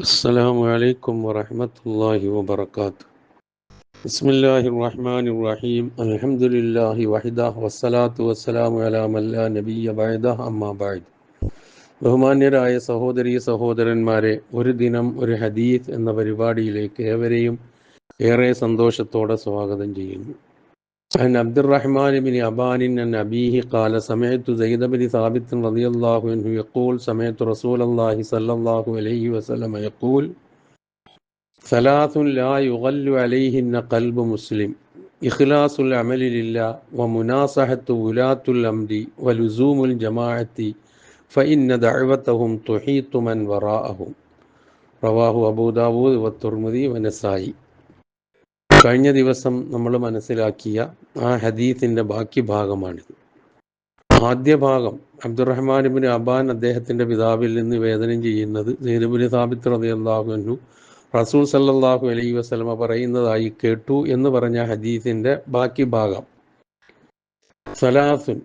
السلام عليكم ورحمة الله وبركاته بسم الله الرحمن الرحيم الحمد لله وحده والصلاة والسلام على من لا نبي بعده أما بعد ബഹുമാന്യരായ സഹോദരി സഹോദരന്മാരെ ഒരു ദിനം ഒരു ഹദീസ് എന്ന പരിപാടിയിലേക്ക് ഏവരെയും ഏറെ സന്തോഷത്തോടെ സ്വാഗതം ചെയ്യുന്നു عن عبد الرحمن بن عبان عن أبيه قال سمعت زيد بن ثابت رضي الله عنه يقول سمعت رسول الله صلى الله عليه وسلم يقول ثلاث لا يغل عليهن قلب مسلم إخلاص العمل لله ومناصحة ولاة الأمر ولزوم الجماعة فإن دعوتهم تحيط من وراءهم رواه أبو داود والترمذي والنسائي കഴിഞ്ഞ ദിവസം നമ്മൾ മനസ്സിലാക്കിയ ആ ഹദീസിന്റെ ബാക്കി ഭാഗമാണിത്. ആദ്യ ഭാഗം അബ്ദുറഹ്മാൻ ബിൻ അബാൻ അദ്ദേഹത്തിന്റെ പിതാവിൽ നിന്ന് വേദനം ചെയ്യുന്നത് സൈനബിന് സാബിത്ത് റതിയല്ലാഹുനു റസൂൽ സല്ലാഹു അലൈഹി വസ്ലമ പറയുന്നതായി കേട്ടു എന്ന് പറഞ്ഞ ഹദീസിന്റെ ബാക്കി ഭാഗം. സലാസുൻ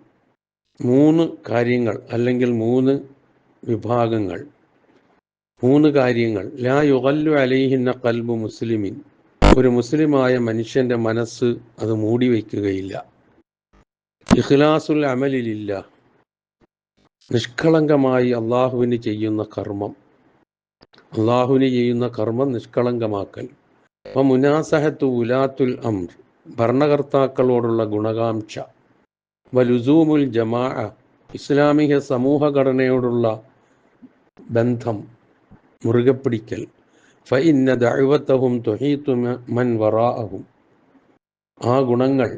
മൂന്ന് കാര്യങ്ങൾ അല്ലെങ്കിൽ മൂന്ന് വിഭാഗങ്ങൾ. മൂന്ന് കാര്യങ്ങൾ. ലാ യുഗല്ലു അലൈഹിന്ന കൽബു മുസ്ലിമിൻ. ഒരു മുസ്ലിമായ മനുഷ്യന്റെ മനസ്സ് അത് മൂടി വയ്ക്കുകയില്ല. ഇഖ്ലാസുൽ അമലിലില്ല. നിഷ്കളങ്കമായി അള്ളാഹുവിന് ചെയ്യുന്ന കർമ്മം. അള്ളാഹുവിന് ചെയ്യുന്ന കർമ്മം നിഷ്കളങ്കമാക്കൽ. അപ്പം മുനാസഹത്തു ഉലാത്തുൽ അംർ ഭരണകർത്താക്കളോടുള്ള ഗുണകാംക്ഷ. വലുസൂമുൽ ജമാ ഇസ്ലാമിക സമൂഹഘടനയോടുള്ള ബന്ധം മുറുകെ പിടിക്കൽ ഫഇന്ന ദഅവത്തഹും തുഹീത്തു മൻ വറാഅഹും ആ ഗുണങ്ങൾ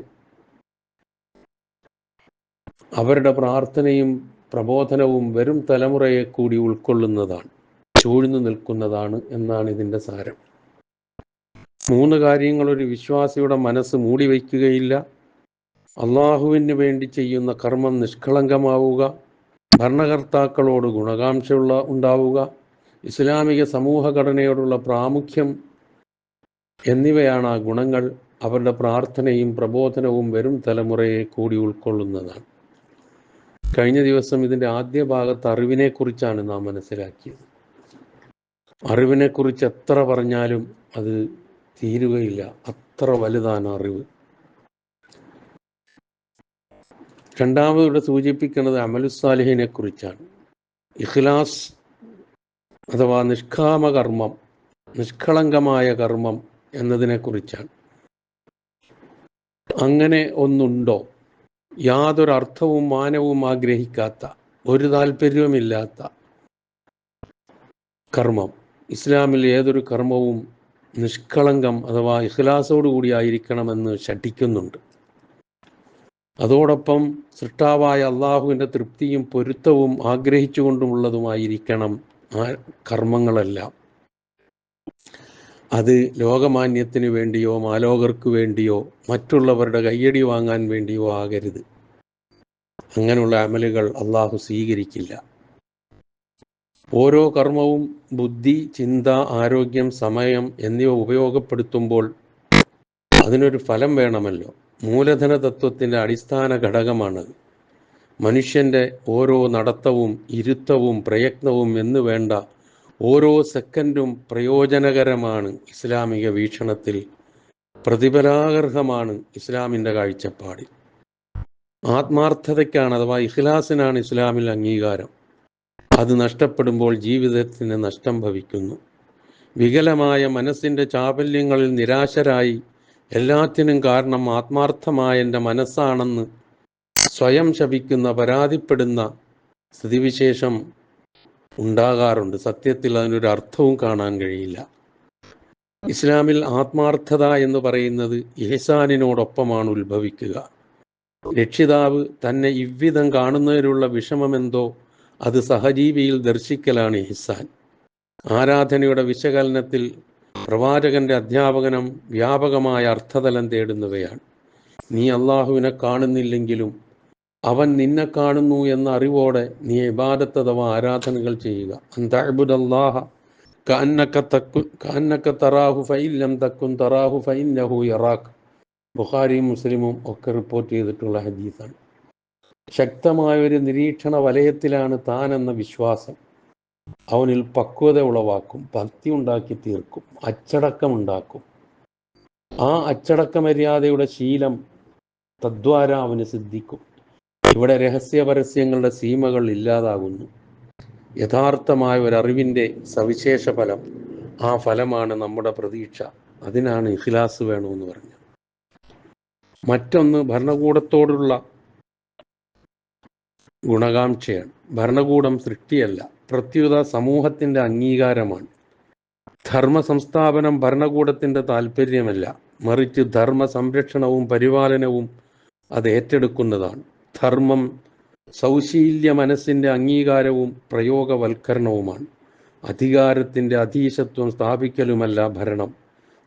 അവരുടെ പ്രാർത്ഥനയും പ്രബോധനവും വരും തലമുറയെ കൂടി ഉൾക്കൊള്ളുന്നതാണ് ചൂഴ്ന്നു നിൽക്കുന്നതാണ് എന്നാണ് ഇതിന്റെ സാരം. മൂന്ന് കാര്യങ്ങൾ ഒരു വിശ്വാസിയുടെ മനസ്സ് മൂടി വയ്ക്കുകയില്ല. അള്ളാഹുവിന് വേണ്ടി ചെയ്യുന്ന കർമ്മം നിഷ്കളങ്കമാവുക ഭരണകർത്താക്കളോട് ഗുണകാംക്ഷയുള്ള ഉണ്ടാവുക ഇസ്ലാമിക സമൂഹഘടനയോടുള്ള പ്രാമുഖ്യം എന്നിവയാണ് ആ ഗുണങ്ങൾ അവരുടെ പ്രാർത്ഥനയും പ്രബോധനവും വരും തലമുറയെ കൂടി ഉൾക്കൊള്ളുന്നതാണ്. കഴിഞ്ഞ ദിവസം ഇതിന്റെ ആദ്യ ഭാഗത്ത് അറിവിനെക്കുറിച്ചാണ് നാം മനസ്സിലാക്കിയത്. അറിവിനെക്കുറിച്ച് എത്ര പറഞ്ഞാലും അത് തീരുകയില്ല. അത്ര വലുതാണ് അറിവ്. രണ്ടാമത് ഇവിടെ സൂചിപ്പിക്കുന്നത് അമലുസാലിഹിനെ കുറിച്ചാണ് ഇഖ്ലാസ് അഥവാ നിഷ്കാമകർമ്മം നിഷ്കളങ്കമായ കർമ്മം എന്നതിനെക്കുറിച്ചാണ്. അങ്ങനെ ഒന്നുണ്ടോ? യാതൊരു അർത്ഥവും മാനവും ആഗ്രഹിക്കാത്ത ഒരു താല്പര്യവുമില്ലാത്ത കർമ്മം. ഇസ്ലാമിൽ ഏതൊരു കർമ്മവും നിഷ്കളങ്കം അഥവാ ഇഖ്ലാസോടു ആയിരിക്കണമെന്ന് ശഠിക്കുന്നുണ്ട്. അതോടൊപ്പം സൃഷ്ടാവായ അള്ളാഹുവിന്റെ തൃപ്തിയും പൊരുത്തവും ആഗ്രഹിച്ചുകൊണ്ടുമുള്ളതുമായിരിക്കണം ആ കർമ്മങ്ങളെല്ലാം. അത് ലോകമാന്യത്തിന് വേണ്ടിയോ മാലോകർക്ക് വേണ്ടിയോ മറ്റുള്ളവരുടെ കയ്യടി വാങ്ങാൻ വേണ്ടിയോ ആകരുത്. അങ്ങനെയുള്ള അമലുകൾ അള്ളാഹു സ്വീകരിക്കില്ല. ഓരോ കർമ്മവും ബുദ്ധി ചിന്ത ആരോഗ്യം സമയം എന്നിവ ഉപയോഗപ്പെടുത്തുമ്പോൾ അതിനൊരു ഫലം വേണമല്ലോ. മൂലധന തത്വത്തിന്റെ അടിസ്ഥാന ഘടകമാണത്. മനുഷ്യന്റെ ഓരോ നടത്തവും ഇരുത്തവും പ്രയത്നവും എന്ന് വേണ്ട ഓരോ സെക്കൻഡും പ്രയോജനകരമാണ് ഇസ്ലാമിക വീക്ഷണത്തിൽ. പ്രതിഫലാഗർഹമാണ് ഇസ്ലാമിന്റെ കാഴ്ചപ്പാട്. ആത്മാർത്ഥതയ്ക്കാണ് അഥവാ ഇഖ്ലാസിനാണ് ഇസ്ലാമിൽ അംഗീകാരം. അത് നഷ്ടപ്പെടുമ്പോൾ ജീവിതത്തിന് നഷ്ടം ഭവിക്കുന്നു. വികലമായ മനസ്സിന്റെ ചാപല്യങ്ങളിൽ നിരാശരായി എല്ലാത്തിനും കാരണം ആത്മാർത്ഥമായ എന്റെ മനസ്സാണെന്ന് സ്വയം ശപിക്കുന്ന പരാതിപ്പെടുന്ന സ്ഥിതിവിശേഷം ഉണ്ടാകാറുണ്ട്. സത്യത്തിൽ അതിനൊരു അർത്ഥവും കാണാൻ കഴിയില്ല. ഇസ്ലാമിൽ ആത്മാർത്ഥത എന്ന് പറയുന്നത് ഇഹ്സാനിനോടൊപ്പമാണ് ഉത്ഭവിക്കുക. രക്ഷിതാവ് തന്നെ ഇവ്വിധം കാണുന്നതിലുള്ള വിഷമമെന്തോ അത് സഹജീവിയിൽ ദർശിക്കലാണ് ഇഹ്സാൻ. ആരാധനയുടെ വിശകലനത്തിൽ പ്രവാചകന്റെ അധ്യാപകനം വ്യാപകമായ അർത്ഥതലം തേടുന്നവയാണ്. നീ അള്ളാഹുവിനെ കാണുന്നില്ലെങ്കിലും അവൻ നിന്നെ കാണുന്നു എന്ന അറിവോടെ നീ ഇബാദത്ത് അഥവാ ആരാധനകൾ ചെയ്യുക. കഅന്നക തക്കു തറാഹു തറാഹു മുസ്ലിമും ഒക്കെ റിപ്പോർട്ട് ചെയ്തിട്ടുള്ള ഹദീസാണ്. ശക്തമായ ഒരു നിരീക്ഷണ വലയത്തിലാണ് താൻ എന്ന വിശ്വാസം. അവനിൽ പക്വത ഉളവാക്കും ഭക്തി ഉണ്ടാക്കി തീർക്കും അച്ചടക്കം ഉണ്ടാക്കും ആ അച്ചടക്ക മര്യാദയുടെ ശീലം തദ്വാര അവന് സിദ്ധിക്കും. ഇവിടെ രഹസ്യ പരസ്യങ്ങളുടെ സീമകൾ ഇല്ലാതാകുന്നു. യഥാർത്ഥമായ ഒരു അറിവിന്റെ സവിശേഷ ഫലം ആ ഫലമാണ് നമ്മുടെ പ്രതീക്ഷ. അതിനാണ് ഇഖിലാസ് വേണമെന്ന് പറഞ്ഞത്. മറ്റൊന്ന് ഭരണകൂടത്തോടുള്ള ഗുണകാംക്ഷയാണ്. ഭരണകൂടം സൃഷ്ടിയല്ല പ്രത്യുത സമൂഹത്തിന്റെ അംഗീകാരമാണ്. ധർമ്മ സംസ്ഥാപനം ഭരണകൂടത്തിന്റെ താല്പര്യമല്ല. മറിച്ച് ധർമ്മ സംരക്ഷണവും പരിപാലനവും അത് ഏറ്റെടുക്കുന്നതാണ്. ധർമ്മം സൗശീല്യ മനസ്സിന്റെ അംഗീകാരവും പ്രയോഗവൽക്കരണവുമാണ്. അധികാരത്തിന്റെ അധീശത്വം സ്ഥാപിക്കലുമല്ല ഭരണം.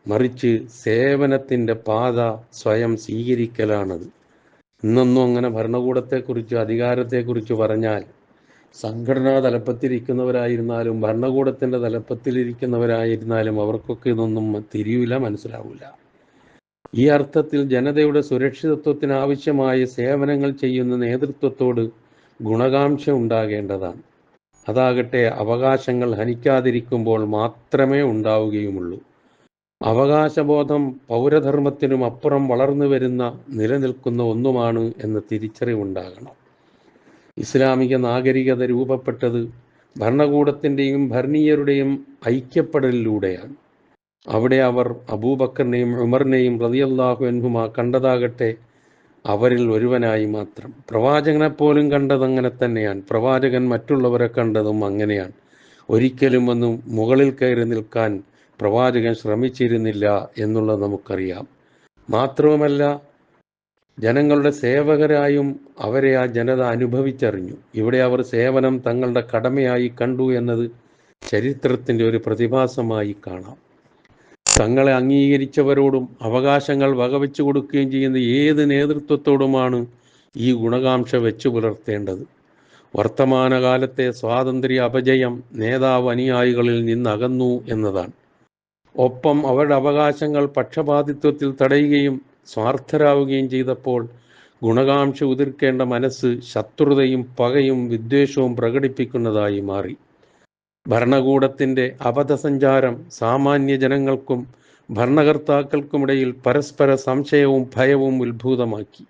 മറിച്ച് സേവനത്തിന്റെ പാത സ്വയം സ്വീകരിക്കലാണത്. ഇന്നൊന്നും അങ്ങനെ ഭരണകൂടത്തെക്കുറിച്ച് അധികാരത്തെക്കുറിച്ച് പറഞ്ഞാൽ സംഘടനാ തലപ്പത്തിരിക്കുന്നവരായിരുന്നാലും ഭരണകൂടത്തിന്റെ തലപ്പത്തിലിരിക്കുന്നവരായിരുന്നാലും അവർക്കൊക്കെ ഇതൊന്നും തിരിയില്ല മനസ്സിലാവില്ല. ഈ അർത്ഥത്തിൽ ജനതയുടെ സുരക്ഷിതത്വത്തിന് ആവശ്യമായ സേവനങ്ങൾ ചെയ്യുന്ന നേതൃത്വത്തോട് ഗുണകാംക്ഷ ഉണ്ടാകേണ്ടതാണ്. അതാകട്ടെ അവകാശങ്ങൾ ഹനിക്കാതിരിക്കുമ്പോൾ മാത്രമേ ഉണ്ടാവുകയുമുള്ളൂ. അവകാശബോധം പൗരധർമ്മത്തിനും അപ്പുറം വളർന്നു വരുന്ന നിലനിൽക്കുന്ന ഒന്നുമാണ് എന്ന തിരിച്ചറിവുണ്ടാകണം ഇസ്ലാമിക നാഗരികത രൂപപ്പെട്ടത് ഭരണകൂടത്തിന്റെയും ഭരണീയരുടെയും ഐക്യപ്പെടലിലൂടെയാണ്. അവിടെ അവർ അബൂബക്കറിനെയും ഉമറിനെയും റതിയല്ലാഹു എൻഹുമ കണ്ടതാകട്ടെ അവരിൽ ഒരുവനായി മാത്രം. പ്രവാചകനെ പോലും കണ്ടത് അങ്ങനെ തന്നെയാണ്. പ്രവാചകൻ മറ്റുള്ളവരെ കണ്ടതും അങ്ങനെയാണ്. ഒരിക്കലും ഒന്നും മുകളിൽ കയറി നിൽക്കാൻ പ്രവാചകൻ ശ്രമിച്ചിരുന്നില്ല എന്നുള്ളത് നമുക്കറിയാം. മാത്രവുമല്ല ജനങ്ങളുടെ സേവകരായും അവരെ ആ ജനത അനുഭവിച്ചറിഞ്ഞു. ഇവിടെ അവർ സേവനം തങ്ങളുടെ കടമയായി കണ്ടു എന്നത് ചരിത്രത്തിന്റെ ഒരു പ്രതിഭാസമായി കാണാം. തങ്ങളെ അംഗീകരിച്ചവരോടും അവകാശങ്ങൾ വകവെച്ചു കൊടുക്കുകയും ചെയ്യുന്ന ഏത് നേതൃത്വത്തോടുമാണ് ഈ ഗുണകാംക്ഷ വെച്ചു പുലർത്തേണ്ടത്? വർത്തമാനകാലത്തെ സ്വാതന്ത്ര്യ അപജയം നേതാവ് അനുയായികളിൽ നിന്നകന്നു എന്നതാണ്. ഒപ്പം അവരുടെ അവകാശങ്ങൾ പക്ഷപാതിത്വത്തിൽ തടയുകയും സ്വാർത്ഥരാവുകയും ചെയ്തപ്പോൾ ഗുണകാംക്ഷ ഉതിർക്കേണ്ട മനസ്സ് ശത്രുതയും പകയും വിദ്വേഷവും പ്രകടിപ്പിക്കുന്നതായി മാറി. ഭരണകൂടത്തിന്റെ അബദ്ധസഞ്ചാരം സാമാന്യ ജനങ്ങൾക്കും ഭരണകർത്താക്കൾക്കുമിടയിൽ പരസ്പര സംശയവും ഭയവും ഉത്ഭൂതമാക്കി.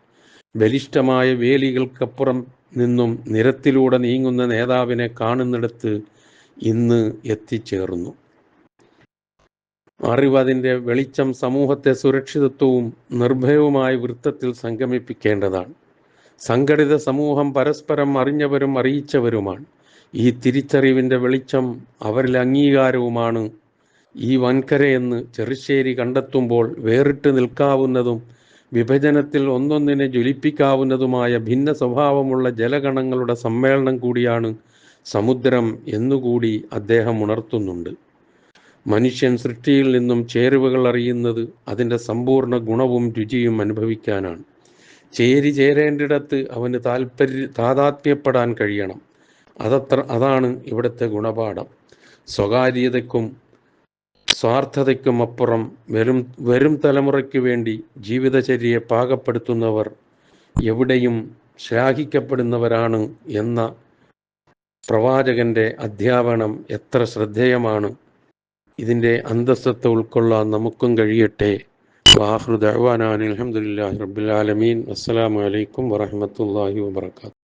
ബലിഷ്ഠമായ വേലികൾക്കപ്പുറം നിന്നും നിരത്തിലൂടെ നീങ്ങുന്ന നേതാവിനെ കാണുന്നിടത്ത് ഇന്ന് എത്തിച്ചേർന്നു. അറിവതിന്റെ വെളിച്ചം സമൂഹത്തെ സുരക്ഷിതത്വവും നിർഭയവുമായ വൃത്തത്തിൽ സംഗമിപ്പിക്കേണ്ടതാണ്. സംഘടിത സമൂഹം പരസ്പരം അറിഞ്ഞവരും അറിയിച്ചവരുമാണ്. ഈ തിരിച്ചറിവിന്റെ വെളിച്ചം അവരിൽ അംഗീകാരവുമാണ്. ഈ വൻകരയെന്ന് ചെറുശ്ശേരി കണ്ടെത്തുമ്പോൾ വേറിട്ട് നിൽക്കാവുന്നതും വിഭജനത്തിൽ ഒന്നൊന്നിനെ ജ്വലിപ്പിക്കാവുന്നതുമായ ഭിന്ന സ്വഭാവമുള്ള ജലഗണങ്ങളുടെ സമ്മേളനം കൂടിയാണ് സമുദ്രം എന്നുകൂടി അദ്ദേഹം ഉണർത്തുന്നുണ്ട്. മനുഷ്യൻ സൃഷ്ടിയിൽ നിന്നും ചേരുവകൾ അറിയുന്നത് അതിന്റെ സമ്പൂർണ ഗുണവും രുചിയും അനുഭവിക്കാനാണ്. ചേരി ചേരേണ്ടിടത്ത് അവന് താല്പര്യ താതാത്മ്യപ്പെടാൻ കഴിയണം. അതത്ര അതാണ് ഇവിടുത്തെ ഗുണപാഠം. സ്വകാര്യതയ്ക്കും സ്വാർത്ഥതയ്ക്കും അപ്പുറം വരും വരും തലമുറയ്ക്ക് വേണ്ടി ജീവിതചര്യയെ പാകപ്പെടുത്തുന്നവർ എവിടെയും ശ്ലാഘിക്കപ്പെടുന്നവരാണ് എന്ന പ്രവാചകന്റെ അധ്യാപനം എത്ര ശ്രദ്ധേയമാണ്. ഇതിന്റെ അന്തസ്സത്തെ ഉൾക്കൊള്ളാൻ നമുക്കും കഴിയട്ടെ. വാഹൃദാൻ അലഹമുല്ലാ റബുലാലമീൻ അസ്സലാമു അലൈക്കും വറഹമത്തല്ലാഹി വാബർക്കാത്തു